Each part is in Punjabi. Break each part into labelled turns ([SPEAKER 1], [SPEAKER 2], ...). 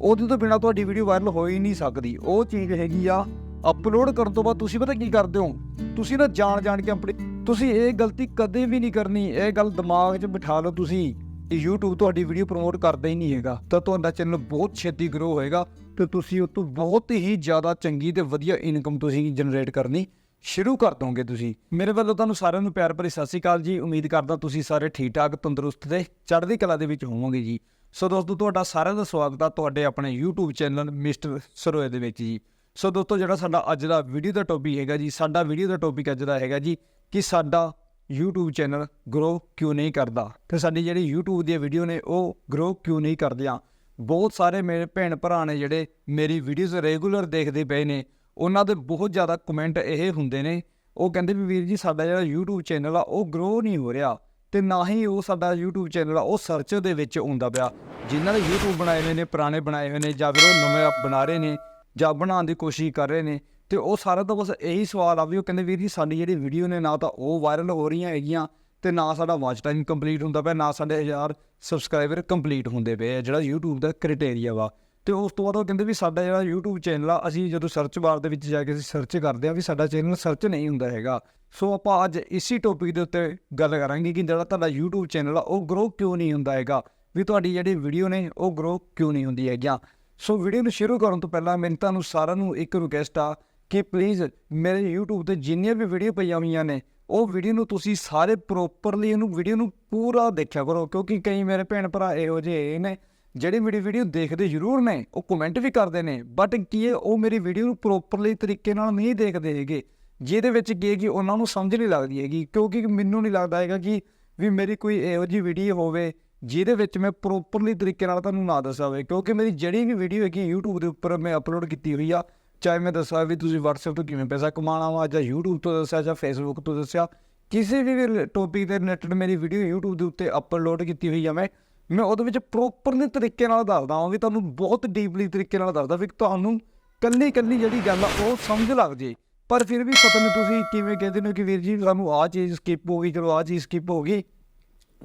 [SPEAKER 1] ਉਹਦੇ ਤੋਂ ਬਿਨਾ ਤੁਹਾਡੀ ਵੀਡੀਓ ਵਾਇਰਲ ਹੋ ਹੀ ਨਹੀਂ ਸਕਦੀ। ਉਹ ਚੀਜ਼ ਹੈਗੀ ਆ ਅਪਲੋਡ ਕਰਨ ਤੋਂ ਬਾਅਦ ਤੁਸੀਂ ਪਤਾ ਕੀ ਕਰਦੇ ਹੋ? ਤੁਸੀਂ ਨਾ ਜਾਣ ਜਾਣ ਕੇ ਆਪਣੀ ਤੁਸੀਂ ਇਹ ਗਲਤੀ ਕਦੇ ਵੀ ਨਹੀਂ ਕਰਨੀ। ਇਹ ਗੱਲ ਦਿਮਾਗ 'ਚ ਬਿਠਾ ਲਓ ਤੁਸੀਂ ਕਿ YouTube ਤੁਹਾਡੀ ਵੀਡੀਓ ਪ੍ਰਮੋਟ ਕਰਦਾ ਹੀ ਨਹੀਂ ਹੈਗਾ। ਤਾਂ ਤੁਹਾਡਾ ਚੈਨਲ ਬਹੁਤ ਛੇਤੀ ਗਰੋ ਹੋਏਗਾ ਤੇ ਤੁਸੀਂ ਉਹ ਤੋਂ ਬਹੁਤ ਹੀ ਜ਼ਿਆਦਾ ਚੰਗੀ ਤੇ ਵਧੀਆ ਇਨਕਮ ਤੁਸੀਂ ਜਨਰੇਟ ਕਰਨੀ ਸ਼ੁਰੂ ਕਰ ਦੋਗੇ ਤੁਸੀਂ। ਮੇਰੇ ਵੱਲੋਂ ਤੁਹਾਨੂੰ ਸਾਰਿਆਂ ਨੂੰ ਪਿਆਰ ਭਰੀ ਸਤਿ ਸ਼੍ਰੀ ਅਕਾਲ ਜੀ। ਉਮੀਦ ਕਰਦਾ ਤੁਸੀਂ ਸਾਰੇ ਠੀਕ ਠਾਕ ਤੰਦਰੁਸਤ ਤੇ ਚੜ੍ਹਦੀ ਕਲਾ ਦੇ ਵਿੱਚ ਹੋਵੋਗੇ ਜੀ। ਸੋ ਦੋਸਤੋ, ਤੁਹਾਡਾ ਸਾਰਿਆਂ ਦਾ ਸਵਾਗਤ ਆ ਤੁਹਾਡੇ ਆਪਣੇ YouTube ਚੈਨਲ ਮਿਸਟਰ ਸਰੋਏ ਦੇ ਵਿੱਚ ਜੀ। ਸੋ ਦੋਸਤੋ, ਜਿਹੜਾ ਸਾਡਾ ਅੱਜ ਦਾ ਵੀਡੀਓ ਦਾ ਟੌਪਿਕ ਹੈਗਾ ਜੀ, ਸਾਡਾ ਵੀਡੀਓ ਦਾ ਟੌਪਿਕ ਅੱਜ ਦਾ ਹੈਗਾ ਜੀ ਕਿ ਸਾਡਾ YouTube ਚੈਨਲ ਗਰੋ ਕਿਉਂ ਨਹੀਂ ਕਰਦਾ। ਤੇ ਸਾਡੀ ਜਿਹੜੀ YouTube ਦੀਆਂ ਵੀਡੀਓ ਨੇ, ਉਹ ਗਰੋ ਕਿਉਂ ਨਹੀਂ ਕਰਦੀਆਂ ਬਹੁਤ ਸਾਰੇ ਮੇਰੇ ਭੈਣ ਭਰਾ ਨੇ ਜਿਹੜੇ ਮੇਰੀ ਵੀਡੀਓਜ਼ ਰੈਗੂਲਰ ਦੇਖਦੇ ਪਏ ਨੇ, ਉਹਨਾਂ ਦੇ ਬਹੁਤ ਜ਼ਿਆਦਾ ਕਮੈਂਟ ਇਹ ਹੁੰਦੇ ਨੇ। ਉਹ ਕਹਿੰਦੇ ਵੀ ਵੀਰ ਜੀ, ਸਾਡਾ ਜਿਹੜਾ YouTube ਚੈਨਲ ਆ, ਉਹ ਗਰੋ ਨਹੀਂ ਹੋ ਰਿਹਾ। ਤੇ ਨਾ ਹੀ ਉਹ ਸਾਡਾ YouTube ਚੈਨਲ ਆ, ਉਹ ਸਰਚ ਦੇ ਵਿੱਚ ਆਉਂਦਾ ਪਿਆ। ਜਿਨ੍ਹਾਂ ਨੇ YouTube ਬਣਾਏ ਹੋਏ ਨੇ, ਪੁਰਾਣੇ ਬਣਾਏ ਹੋਏ ਨੇ, ਜਾਂ ਫਿਰ ਉਹ ਨਵੇਂ ਬਣਾ ਰਹੇ ਨੇ, ਜਾਂ ਬਣਾਉਣ ਦੀ ਕੋਸ਼ਿਸ਼ ਕਰ ਰਹੇ ਨੇ, ਤੇ ਉਹ ਸਾਰਾ ਤਾਂ ਬਸ ਇਹੀ ਸਵਾਲ ਆ ਵੀ ਉਹ ਕਹਿੰਦੇ ਵੀਰ ਜੀ ਸਾਡੀ ਜਿਹੜੀ ਵੀਡੀਓ ਨੇ ਨਾ ਤਾਂ ਉਹ ਵਾਇਰਲ ਹੋ ਰਹੀਆਂ ਹੈਗੀਆਂ, ਤੇ ਨਾ ਸਾਡਾ ਵਾਚ ਟਾਈਮ ਕੰਪਲੀਟ ਹੁੰਦਾ ਪਿਆ, ਨਾ ਸਾਡੇ 1000 ਸਬਸਕ੍ਰਾਈਬਰ ਕੰਪਲੀਟ ਹੁੰਦੇ ਪਏ ਆ, ਜਿਹੜਾ YouTube ਦਾ ਕ੍ਰਾਈਟੇਰੀਆ ਵਾ। ਤੇ ਉਸ ਤੋਂ ਬਾਅਦ ਉਹ ਕਹਿੰਦੇ ਵੀ ਸਾਡਾ ਜਿਹੜਾ YouTube ਚੈਨਲ ਆ, ਅਸੀਂ ਜਦੋਂ ਸਰਚ ਬਾਰ ਦੇ ਵਿੱਚ ਜਾ ਕੇ ਅਸੀਂ ਸਰਚ ਕਰਦੇ ਆ, ਵੀ ਸਾਡਾ ਚੈਨਲ ਸਰਚ ਨਹੀਂ ਹੁੰਦਾ ਹੈਗਾ। ਸੋ ਆਪਾਂ ਅੱਜ ਇਸੇ ਟੌਪਿਕ ਦੇ ਉੱਤੇ ਗੱਲ ਕਰਾਂਗੇ ਕਿ ਜਿਹੜਾ ਤੁਹਾਡਾ YouTube ਚੈਨਲ ਆ, ਉਹ ਗਰੋ ਕਿਉਂ ਨਹੀਂ ਹੁੰਦਾ ਹੈਗਾ? ਵੀ ਤੁਹਾਡੀ ਜਿਹੜੀ ਵੀਡੀਓ ਨੇ, ਉਹ ਗਰੋ ਕਿਉਂ ਨਹੀਂ ਹੁੰਦੀ ਹੈਗੀਆਂ? ਸੋ ਵੀਡੀਓ ਨੂੰ ਸ਼ੁਰੂ ਕਰਨ ਤੋਂ ਪਹਿਲਾਂ ਮੈਂ ਤੁਹਾਨੂੰ ਸਾਰਿਆਂ ਨੂੰ ਇੱਕ ਰਿਕੁਐਸਟ ਆ ਕਿ ਪਲੀਜ਼ ਮੇਰੇ YouTube ਤੇ ਜਿੰਨੀਆਂ ਵੀ ਵੀਡੀਓ ਪਈਆਂ ਹੋਈਆਂ ਨੇ, ਉਹ ਵੀਡੀਓ ਨੂੰ ਤੁਸੀਂ ਸਾਰੇ ਪ੍ਰੋਪਰਲੀ ਇਹਨੂੰ ਵੀਡੀਓ ਨੂੰ ਪੂਰਾ ਦੇਖਿਆ ਕਰੋ, ਕਿਉਂਕਿ ਕਈ ਮੇਰੇ ਭੈਣ ਭਰਾ ਇਹੋ ਜਿਹੇ ਨੇ ਜਿਹੜੇ ਮੇਰੀ ਵੀਡੀਓ ਦੇਖਦੇ ਜ਼ਰੂਰ ਨੇ, ਉਹ ਕਮੈਂਟ ਵੀ ਕਰਦੇ ਨੇ ਬਟ ਕੀ ਹੈ ਉਹ ਮੇਰੀ ਵੀਡੀਓ ਨੂੰ ਪ੍ਰੋਪਰਲੀ ਤਰੀਕੇ ਨਾਲ ਨਹੀਂ ਦੇਖਦੇ ਹੈਗੇ? ਜਿਹਦੇ ਵਿੱਚ ਕੀ ਹੈ ਕਿ ਉਹਨਾਂ ਨੂੰ ਸਮਝ ਨਹੀਂ ਲੱਗਦੀ ਹੈਗੀ, ਕਿਉਂਕਿ ਮੈਨੂੰ ਨਹੀਂ ਲੱਗਦਾ ਹੈਗਾ ਕਿ ਵੀ ਮੇਰੀ ਕੋਈ ਇਹੋ ਜਿਹੀ ਵੀਡੀਓ ਹੋਵੇ ਜਿਹਦੇ ਵਿੱਚ ਮੈਂ ਪ੍ਰੋਪਰਲੀ ਤਰੀਕੇ ਨਾਲ ਤੁਹਾਨੂੰ ਨਾ ਦੱਸਿਆ ਹੋਵੇ ਕਿਉਂਕਿ ਮੇਰੀ ਜਿਹੜੀ ਵੀ ਵੀਡੀਓ ਹੈਗੀ YouTube ਦੇ ਉੱਪਰ ਮੈਂ ਅਪਲੋਡ ਕੀਤੀ ਹੋਈ ਆ, ਚਾਹੇ ਮੈਂ ਦੱਸਿਆ ਵੀ ਤੁਸੀਂ WhatsApp ਤੋਂ ਕਿਵੇਂ ਪੈਸਾ ਕਮਾਉਣਾ ਵਾ ਜਾਂ YouTube ਤੋਂ ਦੱਸਿਆ ਜਾਂ Facebook ਤੋਂ ਦੱਸਿਆ, ਕਿਸੇ ਵੀ ਟੌਪਿਕ ਦੇ ਰਿਲੇਟਡ ਮੇਰੀ ਵੀਡੀਓ YouTube ਦੇ ਉੱਤੇ ਅਪਲੋਡ ਕੀਤੀ ਹੋਈ ਆ ਮੈਂ ਮੈਂ ਉਹਦੇ ਵਿੱਚ ਪ੍ਰੋਪਰਲੀ ਤਰੀਕੇ ਨਾਲ ਦੱਸਦਾ ਹਾਂ ਵੀ ਤੁਹਾਨੂੰ ਬਹੁਤ ਡੀਪਲੀ ਤਰੀਕੇ ਨਾਲ ਦੱਸਦਾ ਵੀ ਤੁਹਾਨੂੰ ਕੱਲੀ ਕੱਲੀ ਜਿਹੜੀ ਗੱਲ ਆ ਉਹ ਸਮਝ ਲੱਗ ਜੇ ਪਰ ਫਿਰ ਵੀ ਪਤਾ ਨਹੀਂ ਤੁਸੀਂ ਕਿਵੇਂ ਕਹਿੰਦੇ ਨੇ ਕਿ ਵੀਰ ਜੀ, ਸਾਨੂੰ ਆਹ ਚੀਜ਼ ਸਕਿਪ ਹੋ ਗਈ, ਚਲੋ ਆਹ ਚੀਜ਼ ਸਕਿਪ ਹੋ ਗਈ।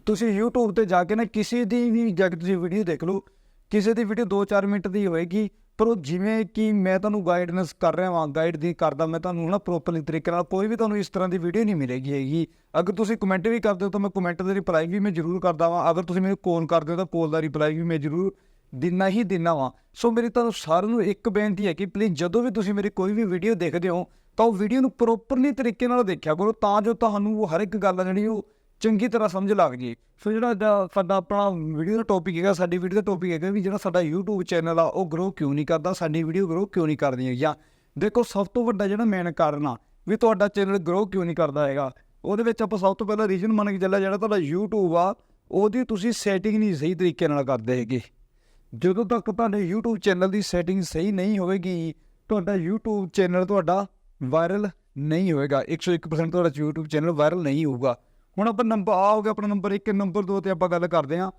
[SPEAKER 1] ਤੁਸੀਂ YouTube ਤੇ ਜਾ ਕੇ ਨਾ ਕਿਸੇ ਦੀ ਵੀ ਜਾ ਕੇ ਤੁਸੀਂ ਵੀਡੀਓ ਦੇਖ ਲਓ। ਕਿਸੇ ਦੀ ਵੀਡੀਓ 2-4 ਮਿੰਟ ਦੀ ਹੋਏਗੀ, ਪਰ ਉਹ ਜਿਵੇਂ ਕਿ ਮੈਂ ਤੁਹਾਨੂੰ ਗਾਈਡਨੈਸ ਕਰ ਰਿਹਾ ਹਾਂ ਗਾਈਡ ਦੀ ਕਰਦਾ, ਮੈਂ ਤੁਹਾਨੂੰ ਨਾ ਪ੍ਰੋਪਰਲੀ ਤਰੀਕੇ ਨਾਲ ਕੋਈ ਵੀ ਤੁਹਾਨੂੰ ਇਸ ਤਰ੍ਹਾਂ ਦੀ ਵੀਡੀਓ ਨਹੀਂ ਮਿਲੇਗੀ ਹੈਗੀ। ਅਗਰ ਤੁਸੀਂ ਕਮੈਂਟ ਵੀ ਕਰਦੇ ਹੋ ਤਾਂ ਮੈਂ ਕਮੈਂਟ ਦਾ ਰਿਪਲਾਈ ਵੀ ਮੈਂ ਜ਼ਰੂਰ ਕਰਦਾ ਵਾਂ। ਅਗਰ ਤੁਸੀਂ ਮੈਨੂੰ ਕਾਲ ਕਰਦੇ ਹੋ ਤਾਂ ਕਾਲ ਦਾ ਰਿਪਲਾਈ ਵੀ ਮੈਂ ਜ਼ਰੂਰ ਦਿਨਾ ਹੀ ਦਿਨਾ ਵਾਂ। ਸੋ ਮੇਰੀ ਤੁਹਾਨੂੰ ਸਾਰਿਆਂ ਨੂੰ ਇੱਕ ਬੇਨਤੀ ਹੈ ਕਿ ਪਲੀਜ਼ ਜਦੋਂ ਵੀ ਤੁਸੀਂ ਮੇਰੀ ਕੋਈ ਵੀ ਵੀਡੀਓ ਦੇਖਦੇ ਹੋ, ਤਾਂ ਉਹ ਵੀਡੀਓ ਨੂੰ ਪ੍ਰੋਪਰਲੀ ਤਰੀਕੇ ਨਾਲ ਦੇਖਿਆ ਕਰੋ, ਤਾਂ ਜੋ ਤੁਹਾਨੂੰ ਉਹ ਹਰ ਇੱਕ ਗੱਲ ਆ ਜਿਹੜੀ ਉਹ ਚੰਗੀ ਤਰ੍ਹਾਂ ਸਮਝ ਲੱਗ ਜੇ ਸੋ ਜਿਹੜਾ ਇਹਦਾ ਸਾਡਾ ਆਪਣਾ ਵੀਡੀਓ ਦਾ ਟੌਪਿਕ ਹੈਗਾ, ਸਾਡੀ ਵੀਡੀਓ ਦਾ ਟੌਪਿਕ ਹੈਗਾ ਵੀ ਜਿਹੜਾ ਸਾਡਾ YouTube ਚੈਨਲ ਆ, ਉਹ ਗਰੋ ਕਿਉਂ ਨਹੀਂ ਕਰਦਾ, ਸਾਡੀ ਵੀਡੀਓ ਗਰੋ ਕਿਉਂ ਨਹੀਂ ਕਰਦੀ ਹੈਗੀਆਂ ਦੇਖੋ, ਸਭ ਤੋਂ ਵੱਡਾ ਜਿਹੜਾ ਮੇਨ ਕਾਰਨ ਆ ਵੀ ਤੁਹਾਡਾ ਚੈਨਲ ਗਰੋ ਕਿਉਂ ਨਹੀਂ ਕਰਦਾ ਹੈਗਾ। ਉਹਦੇ ਵਿੱਚ ਆਪਾਂ ਸਭ ਤੋਂ ਪਹਿਲਾਂ ਰੀਜ਼ਨ ਮੰਨ ਕੇ ਚੱਲਿਆ, ਜਿਹੜਾ ਤੁਹਾਡਾ YouTube ਆ, ਉਹਦੀ ਤੁਸੀਂ ਸੈਟਿੰਗ ਨਹੀਂ ਸਹੀ ਤਰੀਕੇ ਨਾਲ ਕਰਦੇ ਹੈਗੇ। ਜਦੋਂ ਤੱਕ ਤੁਹਾਡੇ YouTube ਚੈਨਲ ਦੀ ਸੈਟਿੰਗ ਸਹੀ ਨਹੀਂ ਹੋਵੇਗੀ, ਤੁਹਾਡਾ YouTube ਚੈਨਲ ਤੁਹਾਡਾ ਵਾਇਰਲ ਨਹੀਂ ਹੋਏਗਾ 101% ਤੁਹਾਡਾ YouTube ਚੈਨਲ ਵਾਇਰਲ ਨਹੀਂ ਹੋਊਗਾ। ਹੁਣ ਆਪਾਂ ਨੰਬਰ ਆ ਹੋ ਗਿਆ ਆਪਣਾ ਨੰਬਰ 1 ਨੰਬਰ 2 ਤੇ ਆਪਾਂ ਗੱਲ ਕਰਦੇ ਹਾਂ।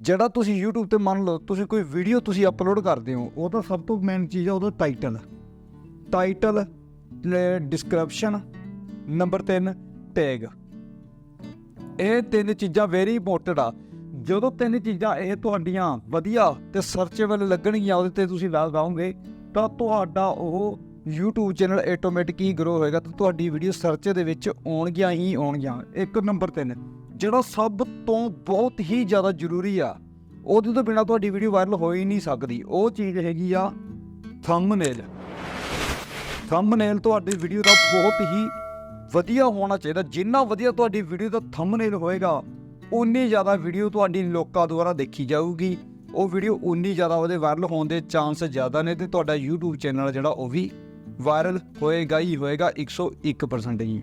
[SPEAKER 1] ਜਿਹੜਾ ਤੁਸੀਂ YouTube ਤੇ ਮੰਨ ਲਓ, ਤੁਸੀਂ ਕੋਈ ਵੀਡੀਓ ਤੁਸੀਂ ਅਪਲੋਡ ਕਰਦੇ ਹੋ ਉਹਦਾ ਸਭ ਤੋਂ ਮੇਨ ਚੀਜ਼ ਆ, ਉਹਦਾ title title description number 3 tag ਇਹ ਤਿੰਨ ਚੀਜ਼ਾਂ ਵੈਰੀ ਇੰਪੋਰਟੈਂਟ ਆ। ਜਦੋਂ ਤਿੰਨ ਚੀਜ਼ਾਂ ਇਹ ਤੁਹਾਡੀਆਂ ਵਧੀਆ ਤੇ ਸਰਚੇਬਲ ਲੱਗਣਗੀਆਂ, ਉਹਦੇ ਤੇ ਤੁਸੀਂ ਲਾ ਲਾਓਗੇ, ਤਾਂ ਤੁਹਾਡਾ ਉਹ YouTube ਚੈਨਲ ਆਟੋਮੈਟਿਕ ਹੀ ਗਰੋ ਹੋਏਗਾ ਤੇ ਤੁਹਾਡੀ ਵੀਡੀਓ ਸਰਚ ਦੇ ਵਿੱਚ ਆਉਣਗੀਆਂ ਹੀ ਆਉਣਗੀਆਂ। ਇੱਕ ਨੰਬਰ 3 ਜਿਹੜਾ ਸਭ ਤੋਂ ਬਹੁਤ ਹੀ ਜ਼ਿਆਦਾ ਜ਼ਰੂਰੀ ਆ, ਉਹਦੇ ਤੋਂ ਬਿਨਾ ਤੁਹਾਡੀ ਵੀਡੀਓ ਵਾਇਰਲ ਹੋ ਹੀ ਨਹੀਂ ਸਕਦੀ। ਉਹ ਚੀਜ਼ ਹੈਗੀ ਆ ਥੰਬਨੇਲ ਥੰਬਨੇਲ ਤੁਹਾਡੀ ਵੀਡੀਓ ਦਾ ਬਹੁਤ ਹੀ ਵਧੀਆ ਹੋਣਾ ਚਾਹੀਦਾ। ਜਿੰਨਾ ਵਧੀਆ ਤੁਹਾਡੀ ਵੀਡੀਓ ਦਾ ਥੰਬਨੇਲ ਹੋਏਗਾ ਉਨੀ ਜ਼ਿਆਦਾ ਵੀਡੀਓ ਤੁਹਾਡੀ ਲੋਕਾਂ ਦੁਆਰਾ ਦੇਖੀ ਜਾਊਗੀ। ਉਹ ਵੀਡੀਓ ਉਨੀ ਜ਼ਿਆਦਾ ਉਹਦੇ ਵਾਇਰਲ ਹੋਣ ਦੇ ਚਾਂਸ ਜ਼ਿਆਦਾ ਨੇ ਤੇ ਤੁਹਾਡਾ YouTube ਚੈਨਲ ਜਿਹੜਾ ਉਹ ਵੀ ਵਾਇਰਲ ਹੋਏਗਾ ਹੀ ਹੋਏਗਾ 101% ਜੀ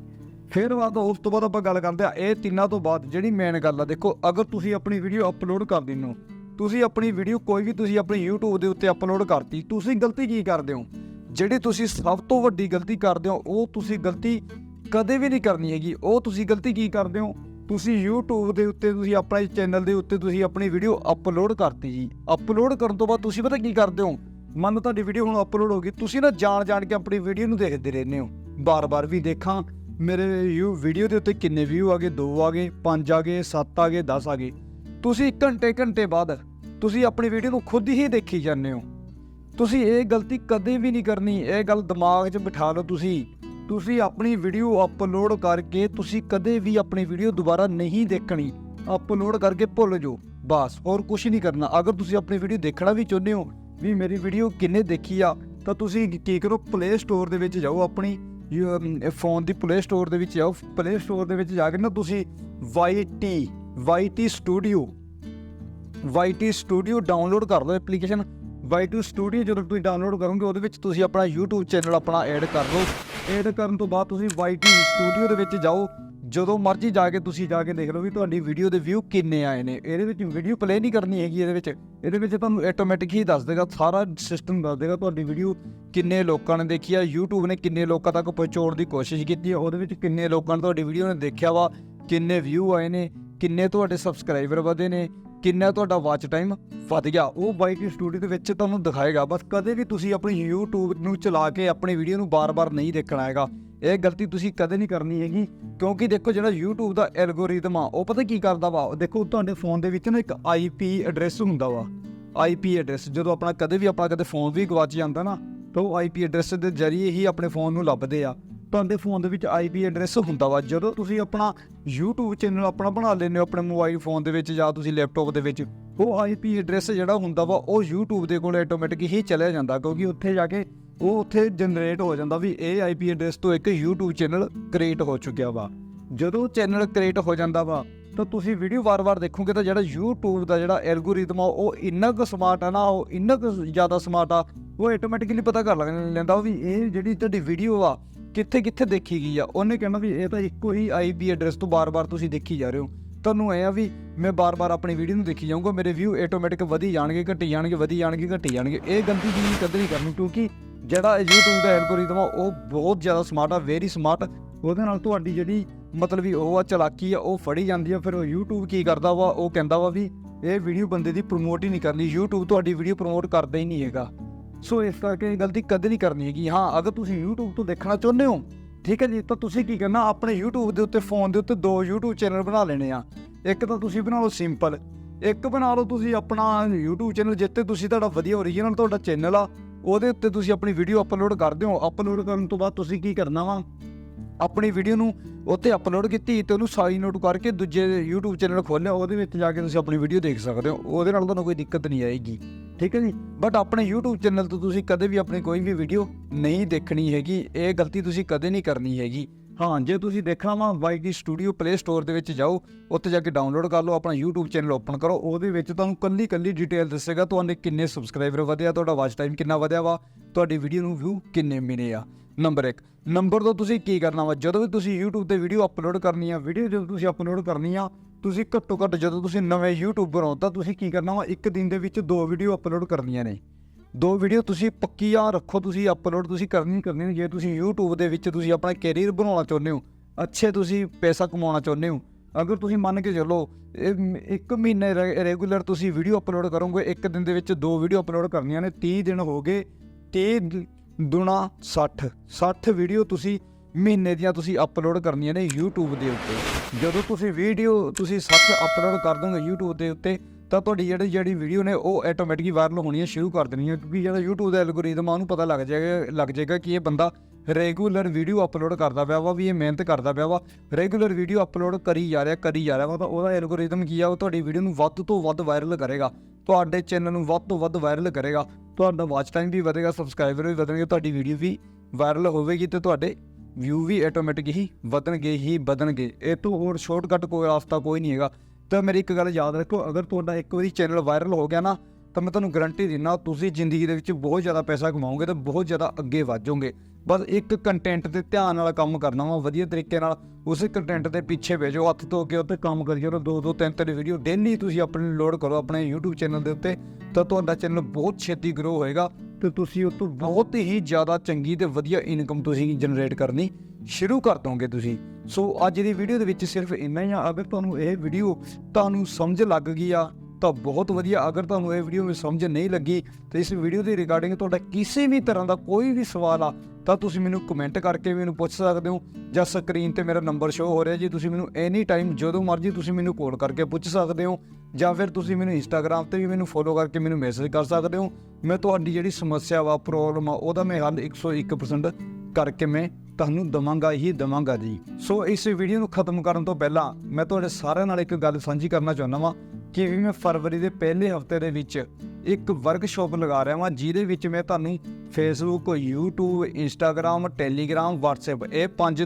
[SPEAKER 1] ਫਿਰ ਬਾਅਦ ਉਸ ਤੋਂ ਬਾਅਦ ਆਪਾਂ ਗੱਲ ਕਰਦੇ ਆ ਇਹ ਤਿੰਨਾਂ ਤੋਂ ਬਾਅਦ ਜਿਹੜੀ ਮੇਨ ਗੱਲ ਆ, ਦੇਖੋ, ਅਗਰ ਤੁਸੀਂ ਆਪਣੀ ਵੀਡੀਓ ਅਪਲੋਡ ਕਰ ਦਿੰਦੇ ਹੋ, ਤੁਸੀਂ ਆਪਣੀ ਵੀਡੀਓ ਕੋਈ ਵੀ ਤੁਸੀਂ ਆਪਣੀ YouTube ਦੇ ਉੱਤੇ ਅਪਲੋਡ ਕਰਤੀ, ਤੁਸੀਂ ਗਲਤੀ ਕੀ ਕਰਦੇ ਹੋ? ਜਿਹੜੀ ਤੁਸੀਂ ਸਭ ਤੋਂ ਵੱਡੀ ਗਲਤੀ ਕਰਦੇ ਹੋ, ਉਹ ਤੁਸੀਂ ਗਲਤੀ ਕਦੇ ਵੀ ਨਹੀਂ ਕਰਨੀ ਹੈਗੀ, ਉਹ ਤੁਸੀਂ ਗਲਤੀ ਕੀ ਕਰਦੇ ਹੋ? ਤੁਸੀਂ YouTube ਦੇ ਉੱਤੇ, ਤੁਸੀਂ ਆਪਣੇ ਚੈਨਲ ਦੇ ਉੱਤੇ ਤੁਸੀਂ ਆਪਣੀ ਵੀਡੀਓ ਅਪਲੋਡ ਕਰਤੀ ਜੀ। ਅਪਲੋਡ ਕਰਨ ਤੋਂ ਬਾਅਦ ਤੁਸੀਂ ਪਤਾ ਕੀ ਕਰਦੇ ਹੋ? ਮੰਨ ਲਓ ਤੁਹਾਡੀ ਵੀਡੀਓ ਹੁਣ ਅਪਲੋਡ ਹੋ ਗਈ, ਤੁਸੀਂ ਨਾ ਜਾਣ ਜਾਣ ਕੇ ਆਪਣੀ ਵੀਡੀਓ ਨੂੰ ਦੇਖਦੇ ਰਹਿੰਦੇ ਹੋ। ਬਾਰ-ਬਾਰ ਵੀ ਦੇਖਾਂ, ਮੇਰੇ ਯੂ ਵੀਡੀਓ ਦੇ ਉੱਤੇ ਕਿੰਨੇ ਵਿਊ ਆ ਗਏ? 2 ਆ ਗਏ 5 ਆ ਗਏ 7 ਆ ਗਏ 10 ਆ ਗਏ। ਤੁਸੀਂ ਘੰਟੇ ਘੰਟੇ ਬਾਅਦ ਤੁਸੀਂ ਆਪਣੀ ਵੀਡੀਓ ਨੂੰ ਖੁਦ ਹੀ ਦੇਖੀ ਜਾਂਦੇ ਹੋ। ਤੁਸੀਂ ਇਹ ਗਲਤੀ ਕਦੇ ਵੀ ਨਹੀਂ ਕਰਨੀ, ਇਹ ਗੱਲ ਦਿਮਾਗ 'ਚ ਬਿਠਾ ਲਓ ਤੁਸੀਂ। ਤੁਸੀਂ ਆਪਣੀ ਵੀਡੀਓ ਅਪਲੋਡ ਕਰਕੇ ਤੁਸੀਂ ਕਦੇ ਵੀ ਆਪਣੀ ਵੀਡੀਓ ਦੁਬਾਰਾ ਨਹੀਂ ਦੇਖਣੀ। ਅਪਲੋਡ ਕਰਕੇ ਭੁੱਲ ਜਾਓ। ਬਸ, ਹੋਰ ਕੁਝ ਨਹੀਂ ਕਰਨਾ। ਅਗਰ ਤੁਸੀਂ ਆਪਣੀ ਵੀਡੀਓ ਦੇਖਣਾ ਵੀ ਚਾਹੁੰਦੇ ਹੋ, ਵੀ ਮੇਰੀ ਵੀਡੀਓ ਕਿੰਨੇ ਦੇਖੀ ਆ, ਤਾਂ ਤੁਸੀਂ ਕੀ ਕਰੋ ਪਲੇ ਸਟੋਰ ਦੇ ਵਿੱਚ ਜਾਓ ਆਪਣੀ ਫੋਨ ਦੀ ਪਲੇ ਸਟੋਰ ਦੇ ਵਿੱਚ ਜਾਓ। ਪਲੇ ਸਟੋਰ ਦੇ ਵਿੱਚ ਜਾ ਕੇ ਨਾ ਤੁਸੀਂ YT YT studio YT studio download ਕਰ ਲਓ ਐਪਲੀਕੇਸ਼ਨ YT ਸਟੂਡੀਓ ਜਦੋਂ ਤੁਸੀਂ ਡਾਊਨਲੋਡ ਕਰੋਗੇ, ਉਹਦੇ ਵਿੱਚ ਤੁਸੀਂ ਆਪਣਾ YouTube ਚੈਨਲ ਆਪਣਾ ਐਡ ਕਰ ਲਓ। ਐਡ ਕਰਨ ਤੋਂ ਬਾਅਦ ਤੁਸੀਂ YT ਸਟੂਡੀਓ ਦੇ ਵਿੱਚ ਜਾਓ। ਜਦੋਂ ਮਰਜ਼ੀ ਜਾ ਕੇ ਤੁਸੀਂ ਜਾ ਕੇ ਦੇਖ ਲਓ ਵੀ ਤੁਹਾਡੀ ਵੀਡੀਓ ਦੇ ਵਿਊ ਕਿੰਨੇ ਆਏ ਨੇ। ਇਹਦੇ ਵਿੱਚ ਵੀਡੀਓ ਪਲੇ ਨਹੀਂ ਕਰਨੀ ਹੈਗੀ ਇਹਦੇ ਵਿੱਚ। ਇਹਦੇ ਵਿੱਚ ਤੁਹਾਨੂੰ ਆਟੋਮੈਟਿਕ ਹੀ ਦੱਸ ਦੇਗਾ, ਸਾਰਾ ਸਿਸਟਮ ਦੱਸ ਦੇਗਾ ਤੁਹਾਡੀ ਵੀਡੀਓ ਕਿੰਨੇ ਲੋਕਾਂ ਨੇ ਦੇਖੀ ਆ, YouTube ਨੇ ਕਿੰਨੇ ਲੋਕਾਂ ਤੱਕ ਪਹੁੰਚਾਉਣ ਦੀ ਕੋਸ਼ਿਸ਼ ਕੀਤੀ ਆ, ਉਹਦੇ ਵਿੱਚ ਕਿੰਨੇ ਲੋਕਾਂ ਨੇ ਤੁਹਾਡੀ ਵੀਡੀਓ ਨੇ ਦੇਖਿਆ ਵਾ, ਕਿੰਨੇ ਵਿਊ ਆਏ ਨੇ, ਕਿੰਨੇ ਤੁਹਾਡੇ ਸਬਸਕ੍ਰਾਈਬਰ ਵਧੇ ਨੇ ਕਿੰਨਾ ਤੁਹਾਡਾ ਵਾਚ ਟਾਈਮ ਵਧ ਗਿਆ। ਉਹ ਬਾਈਕ ਸਟੂਡੀਓ ਦੇ ਵਿੱਚ ਤੁਹਾਨੂੰ ਦਿਖਾਏਗਾ। ਬਸ ਕਦੇ ਵੀ ਤੁਸੀਂ ਆਪਣੀ YouTube ਨੂੰ ਚਲਾ ਕੇ ਆਪਣੀ ਵੀਡੀਓ ਨੂੰ ਬਾਰ-ਬਾਰ ਨਹੀਂ ਦੇਖਣਾ ਹੈਗਾ। ਇਹ ਗਲਤੀ ਤੁਸੀਂ ਕਦੇ ਨਹੀਂ ਕਰਨੀ ਹੈਗੀ, ਕਿਉਂਕਿ ਦੇਖੋ ਜਿਹੜਾ YouTube ਦਾ ਐਲਗੋਰਿਦਮ ਆ, ਉਹ ਪਤਾ ਕੀ ਕਰਦਾ ਵਾ? ਦੇਖੋ ਤੁਹਾਡੇ ਫੋਨ ਦੇ ਵਿੱਚ ਨਾ ਇੱਕ IP ਐਡਰੈਸ ਹੁੰਦਾ ਵਾ। IP ਐਡਰੈਸ ਜਦੋਂ ਆਪਣਾ ਕਦੇ ਵੀ ਆਪਣਾ ਕਦੇ ਫੋਨ ਵੀ ਗਵਾਚ ਜਾਂਦਾ ਨਾ, ਤਾਂ ਉਹ IP ਐਡਰੈਸ ਦੇ ਜ਼ਰੀਏ ਹੀ ਆਪਣੇ ਫੋਨ ਨੂੰ ਲੱਭਦੇ ਆ। ਤੁਹਾਡੇ ਫੋਨ ਦੇ ਵਿੱਚ IP ਐਡਰੈਸ ਹੁੰਦਾ ਵਾ। ਜਦੋਂ ਤੁਸੀਂ ਆਪਣਾ YouTube ਚੈਨਲ ਆਪਣਾ ਬਣਾ ਲੈਂਦੇ ਹੋ ਆਪਣੇ ਮੋਬਾਈਲ ਫੋਨ ਦੇ ਵਿੱਚ ਜਾਂ ਤੁਸੀਂ ਲੈਪਟਾਪ ਦੇ ਵਿੱਚ, ਉਹ IP ਐਡਰੈਸ ਜਿਹੜਾ ਹੁੰਦਾ ਵਾ, ਉਹ YouTube ਦੇ ਕੋਲ ਆਟੋਮੈਟਿਕ ਹੀ ਚਲਿਆ ਜਾਂਦਾ ਕਿਉਂਕਿ ਉੱਥੇ ਜਾ ਕੇ ਉਹ ਉੱਥੇ ਜਨਰੇਟ ਹੋ ਜਾਂਦਾ ਵੀ ਇਹ IP ਐਡਰੈਸ ਤੋਂ ਇੱਕ YouTube ਚੈਨਲ ਕ੍ਰੀਏਟ ਹੋ ਚੁੱਕਿਆ ਵਾ। ਜਦੋਂ ਚੈਨਲ ਕ੍ਰੀਏਟ ਹੋ ਜਾਂਦਾ ਵਾ, ਤਾਂ ਤੁਸੀਂ ਵੀਡੀਓ ਵਾਰ-ਵਾਰ ਦੇਖੋਗੇ ਤਾਂ ਜਿਹੜਾ YouTube ਦਾ ਜਿਹੜਾ ਐਲਗੋਰਿਦਮ ਆ, ਉਹ ਇੰਨਾ ਕੁ ਸਮਾਰਟ ਆ ਨਾ, ਉਹ ਇੰਨਾ ਕੁ ਜ਼ਿਆਦਾ ਸਮਾਰਟ ਆ, ਉਹ ਆਟੋਮੈਟਿਕਲੀ ਪਤਾ ਕਰ ਲੱਗ ਲੈਂਦਾ ਵੀ ਇਹ ਜਿਹੜੀ ਤੁਹਾਡੀ ਵੀਡੀਓ ਆ ਕਿੱਥੇ ਕਿੱਥੇ ਦੇਖੀ ਗਈ ਆ? ਉਹਨੇ ਕਹਿਣਾ ਵੀ ਇਹ ਤਾਂ ਇੱਕੋ ਹੀ ਆਈਪੀ ਐਡਰੈਸ ਤੋਂ ਬਾਰ-ਬਾਰ ਤੁਸੀਂ ਦੇਖੀ ਜਾ ਰਹੇ ਹੋ। ਤੁਹਾਨੂੰ ਐ ਆ ਵੀ ਮੈਂ ਬਾਰ-ਬਾਰ ਆਪਣੀ ਵੀਡੀਓ ਨੂੰ ਦੇਖੀ ਜਾਊਂਗਾ, ਮੇਰੇ ਵਿਊ ਆਟੋਮੈਟਿਕ ਵਧੀ ਜਾਣਗੇ, ਘਟੀ ਜਾਣਗੇ, ਵਧੀ ਜਾਣਗੇ, ਘਟੀ ਜਾਣਗੇ। ਇਹ ਗਲਤੀ ਦੀ ਕਦੇ ਨਹੀਂ ਕਰਨੀ, ਕਿਉਂਕਿ ਜਿਹੜਾ YouTube ਦਾ ਐਲਗੋਰਿਦਮ ਆ, ਉਹ ਬਹੁਤ ਜ਼ਿਆਦਾ ਸਮਾਰਟ ਆ ਵੈਰੀ ਸਮਾਰਟ ਉਹਦੇ ਨਾਲ ਤੁਹਾਡੀ ਜਿਹੜੀ ਮਤਲਬ ਵੀ ਉਹ ਆ, ਚਲਾਕੀ ਆ, ਉਹ ਫੜੀ ਜਾਂਦੀ ਆ। ਫਿਰ ਉਹ YouTube ਕੀ ਕਰਦਾ ਵਾ? ਉਹ ਕਹਿੰਦਾ ਵਾ ਵੀ ਇਹ ਵੀਡੀਓ ਬੰਦੇ ਦੀ ਪ੍ਰਮੋਟ ਹੀ ਨਹੀਂ ਕਰਨੀ। YouTube ਤੁਹਾਡੀ ਵੀਡੀਓ ਪ੍ਰਮੋਟ ਕਰਦਾ ਹੀ ਨਹੀਂ ਹੈਗਾ। ਸੋ ਇਸ ਕਰਕੇ ਇਹ ਗਲਤੀ ਕਦੇ ਨਹੀਂ ਕਰਨੀ ਹੈਗੀ। ਹਾਂ, ਅਗਰ ਤੁਸੀਂ YouTube ਤੋਂ ਦੇਖਣਾ ਚਾਹੁੰਦੇ ਹੋ, ਠੀਕ ਹੈ ਜੀ, ਤਾਂ ਤੁਸੀਂ ਕੀ ਕਰਨਾ, ਆਪਣੇ YouTube ਦੇ ਉੱਤੇ ਫੋਨ ਦੇ ਉੱਤੇ ਦੋ YouTube ਚੈਨਲ ਬਣਾ ਲੈਣੇ ਆ। ਇੱਕ ਤਾਂ ਤੁਸੀਂ ਬਣਾ ਲਓ ਸਿੰਪਲ ਇੱਕ ਬਣਾ ਲਓ ਤੁਸੀਂ ਆਪਣਾ YouTube ਚੈਨਲ ਜਿੱਤੇ ਤੁਸੀਂ ਤੁਹਾਡਾ ਵਧੀਆ ਓਰੀਜਨਲ ਤੁਹਾਡਾ ਚੈਨਲ ਆ, ਉਹਦੇ ਉੱਤੇ ਤੁਸੀਂ ਆਪਣੀ ਵੀਡੀਓ ਅਪਲੋਡ ਕਰਦੇ ਹੋ ਅਪਲੋਡ ਕਰਨ ਤੋਂ ਬਾਅਦ ਤੁਸੀਂ ਕੀ ਕਰਨਾ ਵਾ? ਆਪਣੀ ਵੀਡੀਓ ਨੂੰ ਉੱਤੇ ਅਪਲੋਡ ਕੀਤੀ ਤੇ ਉਹਨੂੰ ਸਾਈ ਨੋਟ ਕਰਕੇ ਦੂਜੇ YouTube ਚੈਨਲ ਖੋਲਿਆ ਉਹਦੇ ਵਿੱਚ ਜਾ ਕੇ ਤੁਸੀਂ ਆਪਣੀ ਵੀਡੀਓ ਦੇਖ ਸਕਦੇ ਹੋ। ਉਹਦੇ ਨਾਲ ਤੁਹਾਨੂੰ ਕੋਈ ਦਿੱਕਤ ਨਹੀਂ ਆਏਗੀ, ਠੀਕ ਹੈ ਜੀ? ਬਟ ਆਪਣੇ YouTube ਚੈਨਲ ਤੋਂ ਤੁਸੀਂ ਕਦੇ ਵੀ ਆਪਣੀ ਕੋਈ ਵੀ ਵੀਡੀਓ ਨਹੀਂ ਦੇਖਣੀ ਹੈਗੀ, ਇਹ ਗਲਤੀ ਤੁਸੀਂ ਕਦੇ ਨਹੀਂ ਕਰਨੀ ਹੈਗੀ। ਹਾਂ, ਜੇ ਤੁਸੀਂ ਦੇਖਣਾ ਵਾ YT ਸਟੂਡੀਓ ਪਲੇ ਸਟੋਰ ਦੇ ਵਿੱਚ ਜਾਓ, ਉੱਥੇ ਜਾ ਕੇ ਡਾਊਨਲੋਡ ਕਰ ਲਓ, ਆਪਣਾ YouTube ਚੈਨਲ ਓਪਨ ਕਰੋ, ਉਹਦੇ ਵਿੱਚ ਤੁਹਾਨੂੰ ਕੱਲੀ ਕੱਲੀ ਡਿਟੇਲ ਦੱਸੇਗਾ, ਤੁਹਾਡੇ ਕਿੰਨੇ ਸਬਸਕ੍ਰਾਈਬਰ ਵਧਿਆ, ਤੁਹਾਡਾ ਵਾਚ ਟਾਈਮ ਕਿੰਨਾ ਵਧਿਆ ਵਾ ਤੁਹਾਡੀ ਵੀਡੀਓ ਨੂੰ ਵਿਊ ਕਿੰਨੇ ਮਿਲੇ ਆ? ਨੰਬਰ 1 ਨੰਬਰ 2 ਤੁਸੀਂ ਕੀ ਕਰਨਾ ਵਾ? ਜਦੋਂ ਵੀ ਤੁਸੀਂ YouTube ਤੇ ਵੀਡੀਓ ਅਪਲੋਡ ਕਰਨੀ ਆ ਵੀਡੀਓ ਜਦੋਂ ਤੁਸੀਂ ਅਪਲੋਡ ਕਰਨੀ ਆ, ਤੁਸੀਂ ਘੱਟੋ ਘੱਟ ਜਦੋਂ ਤੁਸੀਂ ਨਵੇਂ ਯੂਟਿਊਬਰ ਹੋ, ਤਾਂ ਤੁਸੀਂ ਕੀ ਕਰਨਾ ਵਾ? ਇੱਕ ਦਿਨ ਦੇ ਵਿੱਚ ਦੋ ਵੀਡੀਓ ਅਪਲੋਡ ਕਰਨੀਆਂ ਨੇ। ਦੋ ਵੀਡੀਓ ਤੁਸੀਂ ਪੱਕੀ ਆ, ਰੱਖੋ ਤੁਸੀਂ ਅਪਲੋਡ ਤੁਸੀਂ ਕਰਨੀ ਕਰਨੀ ਨੇ। ਜੇ ਤੁਸੀਂ YouTube ਦੇ ਵਿੱਚ ਤੁਸੀਂ ਆਪਣਾ ਕੈਰੀਅਰ ਬਣਾਉਣਾ ਚਾਹੁੰਦੇ ਹੋ, ਅੱਛੇ ਤੁਸੀਂ ਪੈਸਾ ਕਮਾਉਣਾ ਚਾਹੁੰਦੇ ਹੋ, ਅਗਰ ਤੁਸੀਂ ਮੰਨ ਕੇ ਚੱਲੋ, ਇਹ ਇੱਕ ਮਹੀਨੇ ਰੈਗੂਲਰ ਤੁਸੀਂ ਵੀਡੀਓ ਅਪਲੋਡ ਕਰੋਗੇ, ਇੱਕ ਦਿਨ ਦੇ ਵਿੱਚ ਦੋ ਵੀਡੀਓ ਅਪਲੋਡ ਕਰਨੀਆਂ ਨੇ 30 ਦਿਨ ਹੋ ਗਏ 30 ਦੁਣਾ 60 60 ਵੀਡੀਓ ਤੁਸੀਂ ਮਹੀਨੇ ਦੀਆਂ ਤੁਸੀਂ ਅਪਲੋਡ ਕਰਨੀਆਂ ਨੇ YouTube ਦੇ ਉੱਤੇ। ਜਦੋਂ ਤੁਸੀਂ ਵੀਡੀਓ ਤੁਸੀਂ 60 ਅਪਲੋਡ ਕਰ ਦੋਗੇ YouTube ਦੇ ਉੱਤੇ, ਤਾਂ ਤੁਹਾਡੀ ਜਿਹੜੀ ਜਿਹੜੀ ਵੀਡੀਓ ਨੇ ਉਹ ਆਟੋਮੈਟਿਕਲੀ ਵਾਇਰਲ ਹੋਣੀਆਂ ਸ਼ੁਰੂ ਕਰ ਦੇਣੀਆਂ, ਕਿਉਂਕਿ ਜਿਹੜਾ YouTube ਦਾ ਐਲਗੋਰਿਦਮ ਆ, ਉਹਨੂੰ ਪਤਾ ਲੱਗ ਜਾਏਗਾ ਲੱਗ ਜਾਏਗਾ ਕਿ ਇਹ ਬੰਦਾ ਰੈਗੂਲਰ ਵੀਡੀਓ ਅਪਲੋਡ ਕਰਦਾ ਪਿਆ ਵਾ, ਵੀ ਇਹ ਮਿਹਨਤ ਕਰਦਾ ਪਿਆ ਵਾ। ਰੈਗੂਲਰ ਵੀਡੀਓ ਅਪਲੋਡ ਕਰੀ ਜਾ ਰਿਹਾ, ਕਰੀ ਜਾ ਰਿਹਾ ਵਾ, ਤਾਂ ਉਹਦਾ ਐਲਗੋਰਿਦਮ ਕੀ ਆ, ਉਹ ਤੁਹਾਡੀ ਵੀਡੀਓ ਨੂੰ ਵੱਧ ਤੋਂ ਵੱਧ ਵਾਇਰਲ ਕਰੇਗਾ। ਤੁਹਾਡੇ ਚੈਨਲ ਨੂੰ ਵੱਧ ਤੋਂ ਵੱਧ ਵਾਇਰਲ ਕਰੇਗਾ। ਤੁਹਾਡਾ ਵਾਚ ਟਾਈਮ ਵੀ ਵਧੇਗਾ ਸਬਸਕ੍ਰਾਈਬਰ ਵੀ ਵਧਣਗੇ, ਤੁਹਾਡੀ ਵੀਡੀਓ ਵੀ ਵਾਇਰਲ ਹੋਵੇਗੀ ਤੇ ਤੁਹਾਡੇ ਵਿਊ ਵੀ ਆਟੋਮੈਟਿਕ ਹੀ ਵਧਣਗੇ ਹੀ ਵਧਣਗੇ। ਇਹ ਤੋਂ ਹੋਰ ਸ਼ਾਰਟਕਟ ਕੋਈ ਰਸਤਾ ਕੋਈ ਨਹੀਂ ਹੈਗਾ। ਤਾਂ ਮੇਰੀ ਇੱਕ ਗੱਲ ਯਾਦ ਰੱਖੋ, ਅਗਰ ਤੁਹਾਡਾ ਇੱਕ ਵਾਰੀ ਚੈਨਲ ਵਾਇਰਲ ਹੋ ਗਿਆ ਨਾ, ਤਾਂ ਮੈਂ ਤੁਹਾਨੂੰ ਗਾਰੰਟੀ ਦਿੰਦਾ, ਤੁਸੀਂ ਜ਼ਿੰਦਗੀ ਦੇ ਵਿੱਚ ਬਹੁਤ ਜ਼ਿਆਦਾ ਪੈਸਾ ਕਮਾਓਗੇ ਤੇ ਬਹੁਤ ਜ਼ਿਆਦਾ ਅੱਗੇ ਵਧ ਜਾਓਗੇ। ਬਸ ਇੱਕ ਕੰਟੈਂਟ ਤੇ ਧਿਆਨ ਨਾਲ ਕੰਮ ਕਰਨਾ ਵਾ, ਵਧੀਆ ਤਰੀਕੇ ਨਾਲ। ਉਸੇ ਕੰਟੈਂਟ ਦੇ ਪਿੱਛੇ ਭੇਜੋ ਹੱਥ ਧੋ ਕੇ ਉੱਤੇ ਕੰਮ ਕਰੀ ਜਾਓ ਦੋ ਦੋ, ਤਿੰਨ ਤਿੰਨ ਵੀਡੀਓ ਡੇਲੀ ਤੁਸੀਂ ਆਪਣੇ ਲੋਡ ਕਰੋ ਆਪਣੇ YouTube ਚੈਨਲ ਦੇ ਉੱਤੇ, ਤਾਂ ਤੁਹਾਡਾ ਚੈਨਲ ਬਹੁਤ ਛੇਤੀ ਗਰੋ ਹੋਏਗਾ ਤੇ ਤੁਸੀਂ ਉਸ ਤੋਂ ਬਹੁਤ ਹੀ ਜ਼ਿਆਦਾ ਚੰਗੀ ਤੇ ਵਧੀਆ ਇਨਕਮ ਤੁਸੀਂ ਜਨਰੇਟ ਕਰਨੀ ਸ਼ੁਰੂ ਕਰ ਦੋਗੇ ਤੁਸੀਂ। ਸੋ ਅੱਜ ਦੀ ਵੀਡੀਓ ਦੇ ਵਿੱਚ ਸਿਰਫ ਇੰਨਾ ਹੀ ਆ, ਅਗਰ ਤੁਹਾਨੂੰ ਇਹ ਵੀਡੀਓ ਤੁਹਾਨੂੰ ਸਮਝ ਲੱਗ ਗਈ ਆ ਤਾਂ ਬਹੁਤ ਵਧੀਆ। ਅਗਰ ਤੁਹਾਨੂੰ ਇਹ ਵੀਡੀਓ ਵਿੱਚ ਸਮਝ ਨਹੀਂ ਲੱਗੀ, ਤੇ ਇਸ ਵੀਡੀਓ ਦੀ ਰਿਗਾਰਡਿੰਗ ਤੁਹਾਡਾ ਕਿਸੇ ਵੀ ਤਰ੍ਹਾਂ ਦਾ ਕੋਈ ਵੀ ਸਵਾਲ ਆ, ਤਾਂ ਤੁਸੀਂ ਮੈਨੂੰ ਕਮੈਂਟ ਕਰਕੇ ਮੈਨੂੰ ਪੁੱਛ ਸਕਦੇ ਹੋ। ਜਾਂ ਸਕਰੀਨ ਤੇ ਮੇਰਾ ਨੰਬਰ ਸ਼ੋ ਹੋ ਰਿਹਾ ਜੀ, ਤੁਸੀਂ ਮੈਨੂੰ ਐਨੀ ਟਾਈਮ ਜਦੋਂ ਮਰਜ਼ੀ ਤੁਸੀਂ ਮੈਨੂੰ ਕਾਲ ਕਰਕੇ ਪੁੱਛ ਸਕਦੇ ਹੋ। ਜਾਂ ਫਿਰ ਤੁਸੀਂ ਮੈਨੂੰ ਇੰਸਟਾਗ੍ਰam ਤੇ ਵੀ ਮੈਨੂੰ ਫੋਲੋ ਕਰਕੇ ਮੈਨੂੰ ਮੈਸੇਜ ਕਰ ਸਕਦੇ ਹੋ। ਮੈਂ ਤੁਹਾਡੀ ਜਿਹੜੀ ਸਮੱਸਿਆ ਵਾ ਪ੍ਰੋਬਲਮ ਆ, ਉਹਦਾ ਮੈਂ ਹੱਲ 101% ਕਰਕੇ ਮੈਂ ਤੁਹਾਨੂੰ ਦਵਾਂਗਾ, ਹੀ ਦਵਾਂਗਾ ਜੀ। ਸੋ ਇਸ ਵੀਡੀਓ ਨੂੰ ਖਤਮ ਕਰਨ ਤੋਂ ਪਹਿਲਾਂ ਮੈਂ ਤੁਹਾਡੇ ਸਾਰਿਆਂ ਨਾਲ ਇੱਕ ਗੱਲ ਸਾਂਝੀ ਕਰਨਾ ਚਾਹੁੰਦਾ ਵਾਂ। ਕਿ ਵੀ ਮੈਂ ਫਰਵਰੀ ਦੇ ਪਹਿਲੇ ਹਫ਼ਤੇ ਦੇ ਵਿੱਚ ਇੱਕ ਵਰਕਸ਼ਾਪ ਲਗਾ ਰਿਹਾ ਵਾਂ, ਜਿਹਦੇ ਵਿੱਚ ਮੈਂ ਤੁਹਾਨੂੰ Facebook YouTube, Instagram, Telegram, WhatsApp ਇਹ ਪੰਜ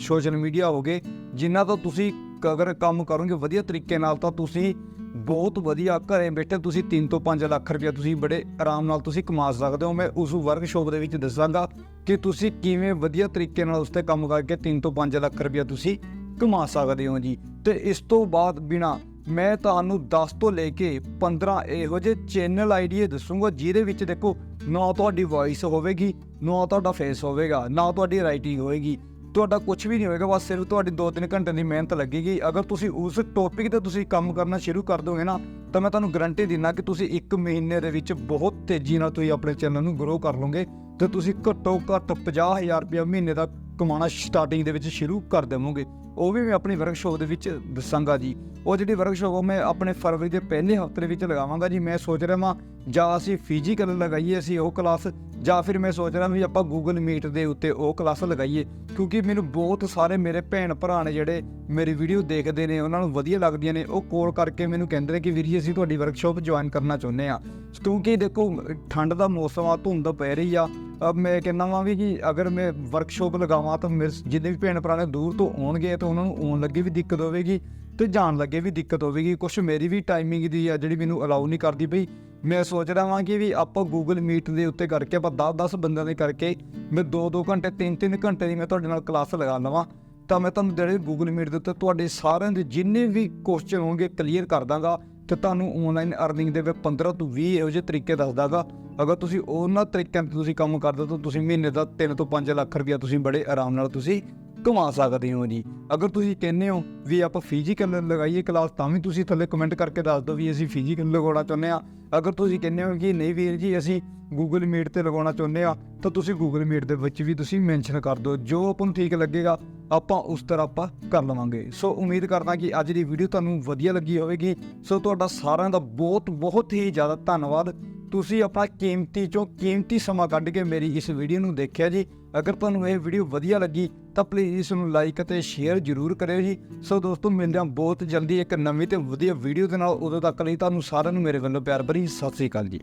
[SPEAKER 1] ਸੋਸ਼ਲ ਮੀਡੀਆ ਹੋਗੇ ਜਿਨ੍ਹਾਂ ਤੋਂ ਤੁਸੀਂ ਅਗਰ ਕੰਮ ਕਰੋਗੇ ਵਧੀਆ ਤਰੀਕੇ ਨਾਲ ਤਾਂ ਤੁਸੀਂ ਬਹੁਤ ਵਧੀਆ ਘਰੇ ਬੈਠੇ ਤੁਸੀਂ 3 ਤੋਂ 5 ਲੱਖ ਰੁਪਏ ਤੁਸੀਂ ਬੜੇ ਆਰਾਮ ਨਾਲ ਤੁਸੀਂ ਕਮਾ ਸਕਦੇ ਹੋ। ਮੈਂ ਉਸ ਵਰਕਸ਼ਾਪ ਦੇ ਵਿੱਚ ਦੱਸਾਂਗਾ ਕਿ ਤੁਸੀਂ ਕਿਵੇਂ ਵਧੀਆ ਤਰੀਕੇ ਨਾਲ ਉਸ ਤੇ ਕੰਮ ਕਰਕੇ 3 ਤੋਂ 5 ਲੱਖ ਰੁਪਏ ਤੁਸੀਂ ਕਮਾ ਸਕਦੇ ਹੋ ਜੀ। ਤੇ ਇਸ ਤੋਂ ਬਾਅਦ ਬਿਨਾ ਮੈਂ ਤੁਹਾਨੂੰ 10 ਤੋਂ ਲੈ ਕੇ 15 ਇਹੋ ਜਿਹੇ ਚੈਨਲ ਆਈਡੀਏ ਦੱਸੂਗਾ, ਜਿਹਦੇ ਵਿੱਚ ਦੇਖੋ ਨਾ ਤੁਹਾਡੀ ਵੌਇਸ ਹੋਵੇਗੀ, ਨਾ ਤੁਹਾਡਾ ਫੇਸ ਹੋਵੇਗਾ, ਨਾ ਤੁਹਾਡੀ ਰਾਈਟਿੰਗ ਹੋਵੇਗੀ। ਤੁਹਾਡਾ ਕੁਝ ਵੀ ਨਹੀਂ ਹੋਏਗਾ ਬਸ ਸਿਰਫ ਤੁਹਾਡੀ 2-3 ਘੰਟੇ ਦੀ ਮਿਹਨਤ ਲੱਗੇਗੀ। ਅਗਰ ਤੁਸੀਂ ਉਸ ਟੌਪਿਕ ਤੇ ਤੁਸੀਂ ਕੰਮ ਕਰਨਾ ਸ਼ੁਰੂ ਕਰ ਦੋਗੇ ਨਾ, ਤਾਂ ਮੈਂ ਤੁਹਾਨੂੰ ਗਰੰਟੀ ਦਿੰਦਾ ਕਿ ਤੁਸੀਂ 1 ਮਹੀਨੇ ਦੇ ਵਿੱਚ ਬਹੁਤ ਤੇਜ਼ੀ ਨਾਲ ਤੁਸੀਂ ਆਪਣੇ ਚੈਨਲ ਨੂੰ ਗਰੋ ਕਰ ਲਓਗੇ। ਤੇ ਤੁਸੀਂ ਘੱਟੋ ਘੱਟ 50000 ਰੁਪਏ ਮਹੀਨੇ ਦਾ ਕਮਾਉਣਾ ਸਟਾਰਟਿੰਗ ਦੇ ਵਿੱਚ ਸ਼ੁਰੂ ਕਰ ਦੇਵੋਗੇ। ਉਹ ਵੀ ਮੈਂ ਆਪਣੀ ਵਰਕਸ਼ਾਪ ਦੇ ਵਿੱਚ ਦੱਸਾਂਗਾ ਜੀ। ਉਹ ਜਿਹੜੀ ਵਰਕਸ਼ਾਪ ਮੈਂ ਆਪਣੇ ਫਰਵਰੀ ਦੇ ਪਹਿਲੇ ਹਫ਼ਤੇ ਦੇ ਵਿੱਚ ਲਗਾਵਾਂਗਾ ਜੀ। ਮੈਂ ਸੋਚ ਰਿਹਾ ਵਾਂ, ਜਾਂ ਅਸੀਂ ਫਿਜ਼ੀਕਲ ਲਗਾਈਏ, ਅਸੀਂ ਉਹ ਕਲਾਸ ਜਾਂ ਫਿਰ ਮੈਂ ਸੋਚ ਰਿਹਾ ਵੀ ਆਪਾਂ ਗੂਗਲ ਮੀਟ ਦੇ ਉੱਤੇ ਉਹ ਕਲਾਸ ਲਗਾਈਏ, ਕਿਉਂਕਿ ਮੈਨੂੰ ਬਹੁਤ ਸਾਰੇ ਮੇਰੇ ਭੈਣ ਭਰਾ ਨੇ ਜਿਹੜੇ ਮੇਰੀ ਵੀਡੀਓ ਦੇਖਦੇ ਨੇ, ਉਹਨਾਂ ਨੂੰ ਵਧੀਆ ਲੱਗਦੀਆਂ ਨੇ। ਉਹ ਕੋਲ ਕਰਕੇ ਮੈਨੂੰ ਕਹਿੰਦੇ ਨੇ ਕਿ ਵੀਰ ਜੀ, ਅਸੀਂ ਤੁਹਾਡੀ ਵਰਕਸ਼ਾਪ ਜੁਆਇਨ ਕਰਨਾ ਚਾਹੁੰਦੇ ਆ ਕਿਉਂਕਿ ਦੇਖੋ, ਠੰਡ ਦਾ ਮੌਸਮ ਆ, ਧੁੰਦ ਪੈ ਰਹੀ ਆ। ਅਬ ਮੈਂ ਕਹਿੰਦਾ ਵਾਂ ਵੀ ਕਿ ਅਗਰ ਮੈਂ ਵਰਕਸ਼ਾਪ ਲਗਾਵਾਂ ਤਾਂ ਮੇਰੇ ਜਿੰਨੇ ਵੀ ਭੈਣ ਭਰਾ ਨੇ ਦੂਰ ਤੋਂ ਆਉਣਗੇ ਤਾਂ ਉਹਨਾਂ ਨੂੰ ਆਉਣ ਲੱਗੇ ਵੀ ਦਿੱਕਤ ਹੋਵੇਗੀ ਤੇ ਜਾਣ ਲੱਗੇ ਵੀ ਦਿੱਕਤ ਹੋਵੇਗੀ। ਕੁਝ ਮੇਰੀ ਵੀ ਟਾਈਮਿੰਗ ਦੀ ਆ ਜਿਹੜੀ ਮੈਨੂੰ ਅਲਾਉ ਨਹੀਂ ਕਰਦੀ ਪਈ। ਮੈਂ ਸੋਚ ਰਿਹਾ ਵਾਂ ਕਿ ਵੀ ਆਪਾਂ ਗੂਗਲ ਮੀਟ ਦੇ ਉੱਤੇ ਕਰਕੇ ਆਪਾਂ 10-10 ਬੰਦਿਆਂ ਦੇ ਕਰਕੇ ਮੈਂ 2-2 ਘੰਟੇ 3-3 ਘੰਟੇ ਦੀ ਮੈਂ ਤੁਹਾਡੇ ਨਾਲ ਕਲਾਸ ਲਗਾ ਲਵਾਂ ਤਾਂ ਮੈਂ ਤੁਹਾਨੂੰ ਜਿਹੜੇ ਗੂਗਲ ਮੀਟ ਦੇ ਉੱਤੇ ਤੁਹਾਡੇ ਸਾਰਿਆਂ ਦੇ ਜਿੰਨੇ ਵੀ ਕੁਐਸਚਨ ਹੋਣਗੇ ਕਲੀਅਰ ਕਰ ਦਾਂਗਾ ਤੇ ਤੁਹਾਨੂੰ ਆਨਲਾਈਨ ਅਰਨਿੰਗ ਦੇ ਵਿੱਚ 15 ਤੋਂ 20 ਇਹੋ ਜਿਹੇ ਤਰੀਕੇ ਦੱਸ ਦਾਂਗਾ। ਅਗਰ ਤੁਸੀਂ ਉਹਨਾਂ ਤਰੀਕਿਆਂ ਤੇ ਤੁਸੀਂ ਕੰਮ ਕਰਦੇ ਹੋ ਤਾਂ ਤੁਸੀਂ ਮਹੀਨੇ ਦਾ 3 ਤੋਂ 5 ਲੱਖ ਰੁਪਇਆ ਤੁਸੀਂ ਬੜੇ ਆਰਾਮ ਨਾਲ ਤੁਸੀਂ ਕਮਾ ਸਕਦੇ ਹੋ ਜੀ। ਅਗਰ ਤੁਸੀਂ ਕਹਿੰਦੇ ਹੋ ਵੀ ਆਪਾਂ ਫਿਜ਼ੀਕਲ ਲਗਾਈਏ ਕਲਾਸ ਤਾਂ ਵੀ ਤੁਸੀਂ ਥੱਲੇ ਕਮੈਂਟ ਕਰਕੇ ਦੱਸ ਦਿਓ ਵੀ ਅਸੀਂ ਫਿਜ਼ੀਕਲ ਲਗਾਉਣਾ ਚਾਹੁੰਦੇ ਆ ਅਗਰ ਤੁਸੀਂ ਕਹਿੰਦੇ ਹੋ ਕਿ ਨਹੀਂ ਵੀਰ ਜੀ, ਅਸੀਂ ਗੂਗਲ ਮੀਟ ਤੇ ਲਗਾਉਣਾ ਚਾਹੁੰਦੇ ਆ ਤਾਂ ਤੁਸੀਂ ਗੂਗਲ ਮੀਟ ਦੇ ਵਿੱਚ ਵੀ ਤੁਸੀਂ ਮੈਂਸ਼ਨ ਕਰ ਦਿਓ। ਜੋ ਆਪਾਂ ਨੂੰ ਠੀਕ ਲੱਗੇਗਾ, ਆਪਾਂ ਉਸ ਤਰ੍ਹਾਂ ਆਪਾਂ ਕਰ ਲਵਾਂਗੇ। ਸੋ ਉਮੀਦ ਕਰਦਾ ਕਿ ਅੱਜ ਦੀ ਵੀਡੀਓ ਤੁਹਾਨੂੰ ਵਧੀਆ ਲੱਗੀ ਹੋਵੇਗੀ। ਸੋ ਤੁਹਾਡਾ ਸਾਰਿਆਂ ਦਾ ਬਹੁਤ ਬਹੁਤ ਹੀ ਜ਼ਿਆਦਾ ਧੰਨਵਾਦ। ਤੁਸੀਂ ਆਪਣਾ ਕੀਮਤੀ ਚੋਂ ਕੀਮਤੀ ਸਮਾਂ ਕੱਢ ਕੇ ਮੇਰੀ ਇਸ ਵੀਡੀਓ ਨੂੰ ਦੇਖਿਆ ਜੀ। ਅਗਰ ਤੁਹਾਨੂੰ ਇਹ ਵੀਡੀਓ ਵਧੀਆ ਲੱਗੀ, ਤਾਂ ਪਲੀਜ਼ ਇਸ ਨੂੰ ਲਾਈਕ ਅਤੇ ਸ਼ੇਅਰ ਜ਼ਰੂਰ ਕਰਿਓ ਜੀ। ਸੋ ਦੋਸਤੋ, ਮਿਲਦੇ ਹਾਂ ਬਹੁਤ ਜਲਦੀ ਇੱਕ ਨਵੀਂ ਤੇ ਵਧੀਆ ਵੀਡੀਓ ਦੇ ਨਾਲ। ਉਦੋਂ ਤੱਕ ਲਈ ਤੁਹਾਨੂੰ ਸਾਰਿਆਂ ਨੂੰ ਮੇਰੇ ਵੱਲੋਂ ਪਿਆਰ ਭਰੀ ਸਤਿ ਸ੍ਰੀ ਅਕਾਲ ਜੀ।